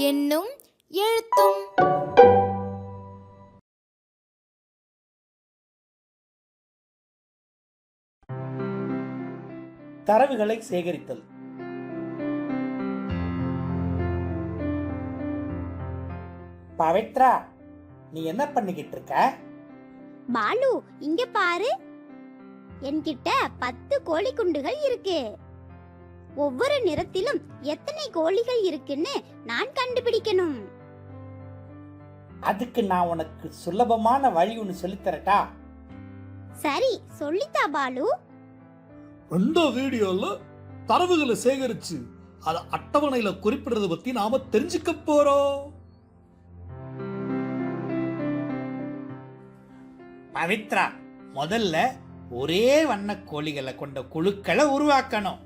என்னும் எழுத்தும் தரவுகளை சேகரித்தல். பவித்ரா நீ என்ன பண்ணிக்கிட்டு இருக்க? பாலு இங்க பாரு. என்கிட்ட பத்து கோழி குண்டுகள் இருக்கு. ஒவ்வொரு நிறத்திலும் எத்தனை கோழிகள் இருக்குன்னு நான் கண்டுபிடிக்கணும். அதுக்கு நான் உனக்கு சுலபமான வழி ஒன்று சொல்லித்தரட்டா? சரி சொல்லித்தா பாலு. இந்த வீடியோல தரவுகளை சேகரிச்சு அதை அட்டவணையில குறிப்பிடுறத பத்தி நாம தெரிஞ்சுக்க போறோம். பவித்ரா முதல்ல ஒரே வண்ண கோழிகளை கொண்ட குழுக்களை உருவாக்கணும்.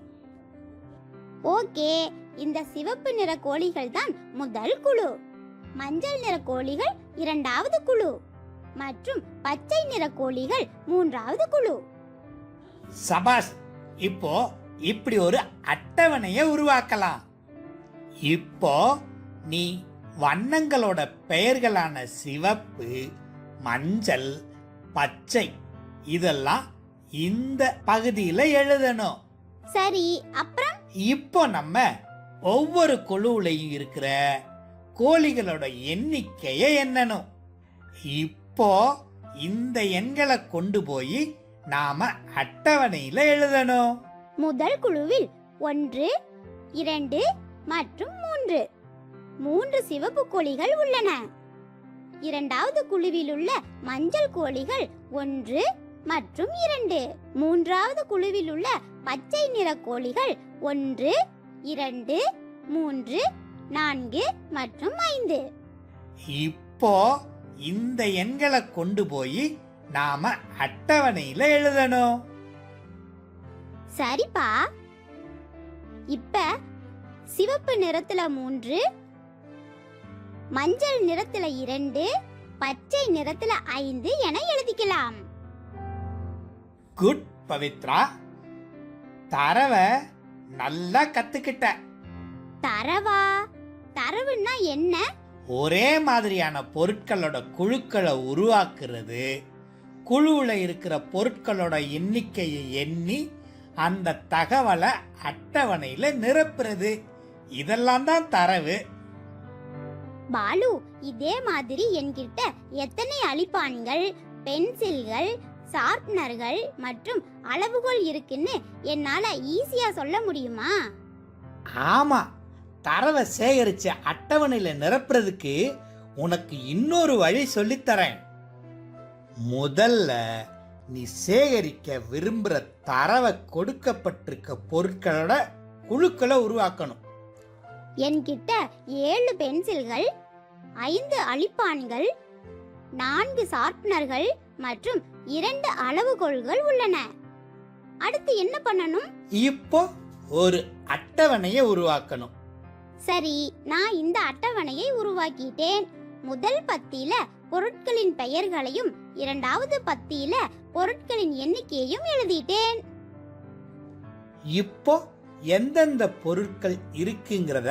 ஓகே இந்த சிவப்பு நிற கோழிகள் தான் முதல் குழு. மஞ்சள் நிற கோழிகள் இரண்டாவது குழு. மற்றும் பச்சை நிற கோழிகள் மூன்றாவது குழு. சபாஸ் இப்போ இப்படி ஒரு அட்டவணையை உருவாக்கலாம். இப்போ நீ வண்ணங்களோட பெயர்களான சிவப்பு மஞ்சள் பச்சை இதெல்லாம் இந்த பகுதியில் எழுதணும். சரி அப்புறம்? இப்போ நம்ம ஒவ்வொரு குழுவுலையும் இருக்கிற கோழிகளோட எண்ணிக்கையை எண்ணணும். இப்போ இந்த எண்களை கொண்டு போய் நாம அட்டவணையில எழுதணும். முதல் குழுவில் ஒன்று இரண்டு மற்றும் மூன்று. மூன்று சிவப்பு கோழிகள் உள்ளன. இரண்டாவது குழுவில் உள்ள மஞ்சள் கோழிகள் ஒன்று மற்றும் இரண்டு. மூன்றாவது குழுவில் உள்ள பச்சை நிற கோழிகள் ஒன்று இரண்டு மூன்று நான்கு மற்றும் ஐந்து. இப்போ இந்த எண்களை கொண்டு போய் நாம அட்டவணையில எழுதணும். சரிப்பா. இப்ப சிவப்பு நிறத்துல மூன்று மஞ்சள் நிறத்துல இரண்டு பச்சை நிறத்துல ஐந்து என எழுதிக்கலாம். குட் பவித்ரா. தரவை நல்லா கத்துக்கிட்ட. தரவா? தரவுன்னா என்ன? ஒரே மாதிரியான பொருட்களோட குழுக்களை உருவாக்குறது. குழுவில் இருக்கிற பொருட்களோட எண்ணிக்கையை எண்ணி அந்த தகவலை அட்டவணையில் நிரப்புறது. இதெல்லாம் தான் தரவு. பாலு இதே மாதிரி என்கிட்ட எத்தனை அழிப்பான்கள் பென்சில்கள் ஷார்ப்னர்கள் மற்றும் அளவுகோல் இருக்குன்னு என்னால ஈஸியா சொல்ல முடியுமா? ஆமா. தரவை சேகரிச்சு அட்டவணையில் நிரப்புறதுக்கு உனக்கு இன்னொரு வழி சொல்லித்தரேன் முதல்ல நீ சேகரிக்க விரும்புகிற தரவை கொடுக்கப்பட்டிருக்க பொருட்களோட குழுக்களை உருவாக்கணும். என்கிட்ட ஏழு பென்சில்கள் ஐந்து அழிப்பான்கள் நான்கு ஷார்ப்னர்கள் மற்றும் இரண்டு அளவுகோல்கள் உள்ளன. அடுத்து என்ன பண்ணணும்? இப்போ ஒரு அட்டவணையை உருவாக்கணும். சரி நான் இந்த அட்டவணையை உருவாக்கிட்டேன். முதல் பத்தியில பொருட்களின் பெயர்களையும் இரண்டாவது பத்தியில பொருட்களின் எண்ணிக்கையையும் எழுதிட்டேன். இப்போ எந்தெந்த பொருட்கள் இருக்குங்கிறத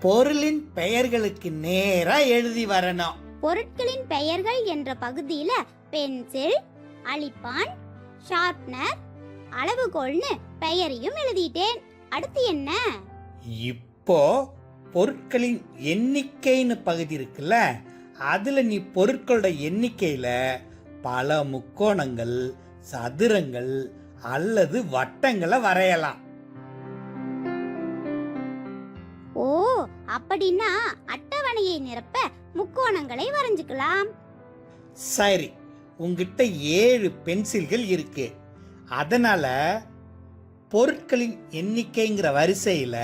பொருளின் பெயர்களுக்கு நேரா எழுதி வரணும். பொருட்களின் பெயர்கள் என்ற பகுதியில பென்சில் அழிப்பான் ஷார்ப்னர் அளவுகோல்னு பெயரையும் எழுதிட்டேன். அடுத்து என்ன? இப்போ பொருட்களின் எண்ணிக்கைன்னு பகுதி இருக்குல்ல அதுல நீ பொருட்களோட எண்ணிக்கையில பல முக்கோணங்கள் சதுரங்கள் அல்லது வட்டங்களை வரையலாம். ஓ அப்படின்னா அட்டவணையை நிரப்ப முக்கோணங்களை வரைஞ்சுக்கலாம். சரி உங்ககிட்ட ஏழு பென்சில்கள் இருக்கு. அதனால பொருட்களின் எண்ணிக்கைங்கிற வரிசையில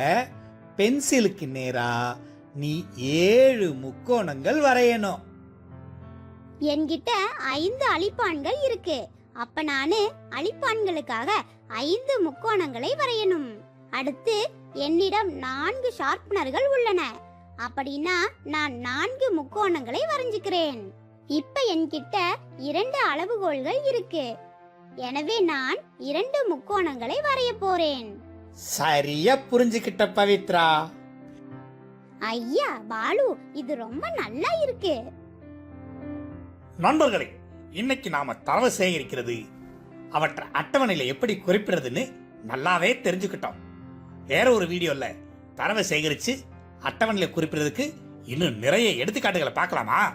பென்சிலுக்கு நேரா நீ ஏழு முக்கோணங்கள் வரையணும். என்கிட்ட ஐந்து அழிப்பான்கள் இருக்கு. அப்ப நானு அழிப்பான்களுக்காக ஐந்து முக்கோணங்களை வரையணும். அடுத்து என்னிடம் நான்கு ஷார்ப்னர்கள் உள்ளன. அப்படின்னா நான் நான்கு முக்கோணங்களை வரைஞ்சுக்கிறேன். இப்ப என்கிட்ட இரண்டு அளவுகோல்கள் இருக்கு. எனவே நான் இரண்டு முக்கோணங்களை வரைய போறேன். சரியா புரிஞ்சுக்கிட்ட பவித்ரா. ஐயா பாலு இது ரொம்ப நல்லா இருக்கு. நண்பர்களே இன்னைக்கு நாம தரவு சேகரிக்கிறது அவற்றை அட்டவணையில எப்படி குறிப்பிடுறதுன்னு நல்லாவே தெரிஞ்சுக்கிட்டோம். வேற ஒரு வீடியோல தரவை சேகரிச்சு அட்டவணையில குறிப்பிடுறதுக்கு இன்னும் நிறைய எடுத்துக்காட்டுகளை பார்க்கலாமா?